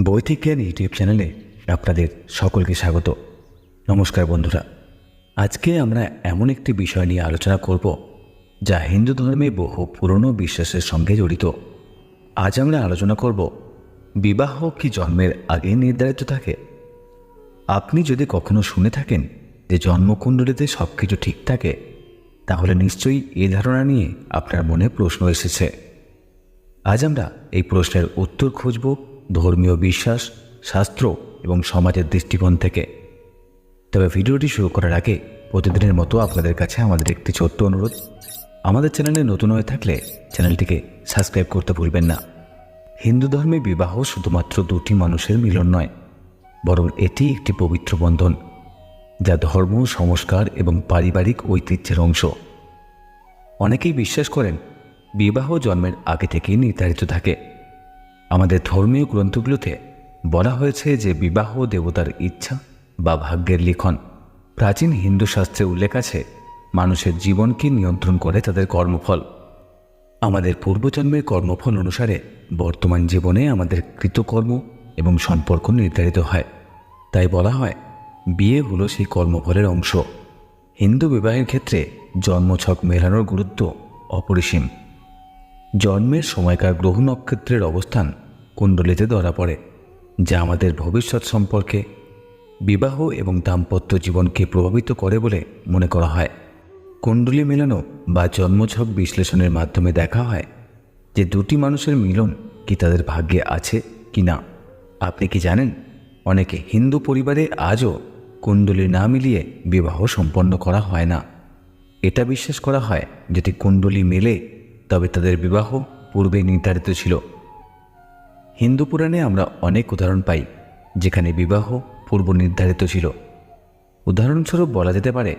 বৈদিক জ্ঞান ইউটিউব চ্যানেলে আপনাদের সকলকে স্বাগত। নমস্কার বন্ধুরা। আজকে আমরা এমন একটি বিষয় নিয়ে আলোচনা করব, যা হিন্দু ধর্মে বহু পুরনো বিশ্বাসের সঙ্গে জড়িত। আজ আমরা আলোচনা করব, বিবাহ কি জন্মের আগে নির্ধারিত থাকে? আপনি যদি কখনো শুনে থাকেন যে জন্মকুণ্ডলিতে সব কিছু ঠিক থাকে, তাহলে নিশ্চয়ই এ ধারণা নিয়ে আপনার মনে প্রশ্ন এসেছে। আজ আমরা এই প্রশ্নের উত্তর খুঁজব ধর্মীয় বিশ্বাস, শাস্ত্র এবং সমাজের দৃষ্টিকোণ থেকে। তবে ভিডিওটি শুরু করার আগে প্রতিদিনের মতো আপনাদের কাছে আমাদের একটি ছোট্ট অনুরোধ। আমাদের চ্যানেলে নতুন হয়ে থাকলে চ্যানেলটিকে সাবস্ক্রাইব করতে ভুলবেন না। হিন্দু ধর্মে বিবাহ শুধুমাত্র দুটি মানুষের মিলন নয়, বরং এটি একটি পবিত্র বন্ধন, যা ধর্ম, সংস্কার এবং পারিবারিক ঐতিহ্যের অংশ। অনেকেই বিশ্বাস করেন, বিবাহ জন্মের আগে থেকেই নির্ধারিত থাকে। আমাদের ধর্মীয় গ্রন্থগুলোতে বলা হয়েছে যে বিবাহ দেবতার ইচ্ছা বা ভাগ্যের লিখন। প্রাচীন হিন্দু শাস্ত্রে উল্লেখ আছে, মানুষের জীবনকে নিয়ন্ত্রণ করে তাদের কর্মফল। আমাদের পূর্বজন্মের কর্মফল অনুসারে বর্তমান জীবনে আমাদের কৃতকর্ম এবং সম্পর্ক নির্ধারিত হয়। তাই বলা হয়, বিয়ে হলো সেই কর্মফলের অংশ। হিন্দু বিবাহের ক্ষেত্রে জন্মছক মেলানোর গুরুত্ব অপরিসীম। জন্মের সময়কার গ্রহ নক্ষত্রের অবস্থান কুণ্ডলিতে ধরা পড়ে, যা আমাদের ভবিষ্যৎ সম্পর্কে বিবাহ এবং দাম্পত্য জীবনকে প্রভাবিত করে বলে মনে করা হয়। কুণ্ডলী মেলানো বা জন্মছক বিশ্লেষণের মাধ্যমে দেখা হয় যে দুটি মানুষের মিলন কি তাদের ভাগ্যে আছে কি না। আপনি কি জানেন, অনেকে হিন্দু পরিবারে আজও কুণ্ডলী না মিলিয়ে বিবাহ সম্পন্ন করা হয় না। এটা বিশ্বাস করা হয় যদি কুণ্ডলী মেলে, তবে তাদের বিবাহ পূর্বে নির্ধারিত ছিল। হিন্দু পুরাণে আমরা অনেক উদাহরণ পাই, যেখানে বিবাহ পূর্ব নির্ধারিত ছিল। উদাহরণস্বরূপ বলা যেতে পারে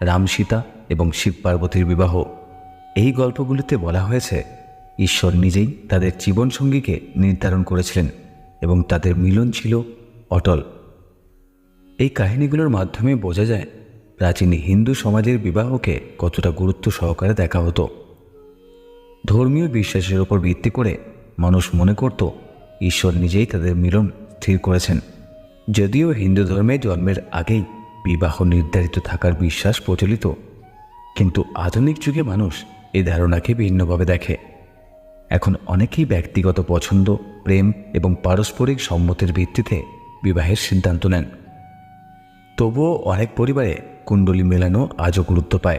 রাম সীতা এবং শিব পার্বতীর বিবাহ। এই গল্পগুলিতে বলা হয়েছে, ঈশ্বর নিজেই তাদের জীবনসঙ্গীকে নির্ধারণ করেছিলেন এবং তাদের মিলন ছিল অটল। এই কাহিনীগুলোর মাধ্যমে বোঝা যায়, প্রাচীন হিন্দু সমাজের বিবাহকে কতটা গুরুত্ব সহকারে দেখা হতো। ধর্মীয় বিশ্বাসের উপর ভিত্তি করে মানুষ মনে করত ঈশ্বর নিজেই তাদের মিলন স্থির করেছেন। যদিও হিন্দু ধর্মে জন্মের আগেই বিবাহ নির্ধারিত থাকার বিশ্বাস প্রচলিত, কিন্তু আধুনিক যুগে মানুষ এই ধারণাকে ভিন্নভাবে দেখে। এখন অনেকেই ব্যক্তিগত পছন্দ, প্রেম এবং পারস্পরিক সম্মতির ভিত্তিতে বিবাহের সিদ্ধান্ত নেন। তবুও অনেক পরিবারে কুণ্ডলী মেলানো আজও গুরুত্ব পায়।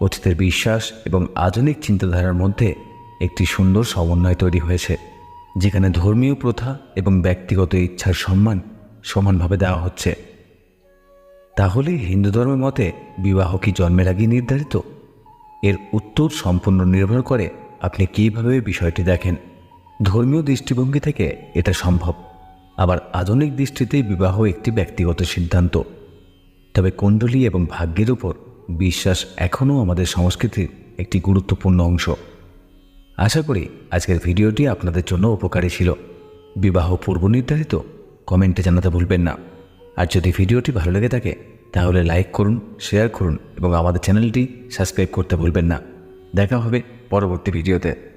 অতীতের বিশ্বাস এবং আধুনিক চিন্তাধারার মধ্যে একটি সুন্দর সমন্বয় তৈরি হয়েছে। যেখানে ধর্মীয় প্রথা এবং ব্যক্তিগত ইচ্ছার সম্মান সমানভাবে দেওয়া হচ্ছে। তাহলে হিন্দু ধর্মের মতে বিবাহ কি জন্মের আগেই নির্ধারিত? এর উত্তর সম্পূর্ণ নির্ভর করে আপনি কীভাবে বিষয়টি দেখেন। ধর্মীয় দৃষ্টিভঙ্গি থেকে এটা সম্ভব। আবার আধুনিক দৃষ্টিতে বিবাহ একটি ব্যক্তিগত সিদ্ধান্ত। তবে কুণ্ডলী এবং ভাগ্যের উপর বিশ্বাস এখনও আমাদের সংস্কৃতির একটি গুরুত্বপূর্ণ অংশ। আশা করি আজকের ভিডিওটি আপনাদের জন্য উপকারী ছিল। বিবাহ পূর্ব নির্ধারিত, কমেন্টে জানাতে ভুলবেন না। আর যদি ভিডিওটি ভালো লেগে থাকে, তাহলে লাইক করুন, শেয়ার করুন এবং আমাদের চ্যানেলটি সাবস্ক্রাইব করতে ভুলবেন না। দেখা হবে পরবর্তী ভিডিওতে।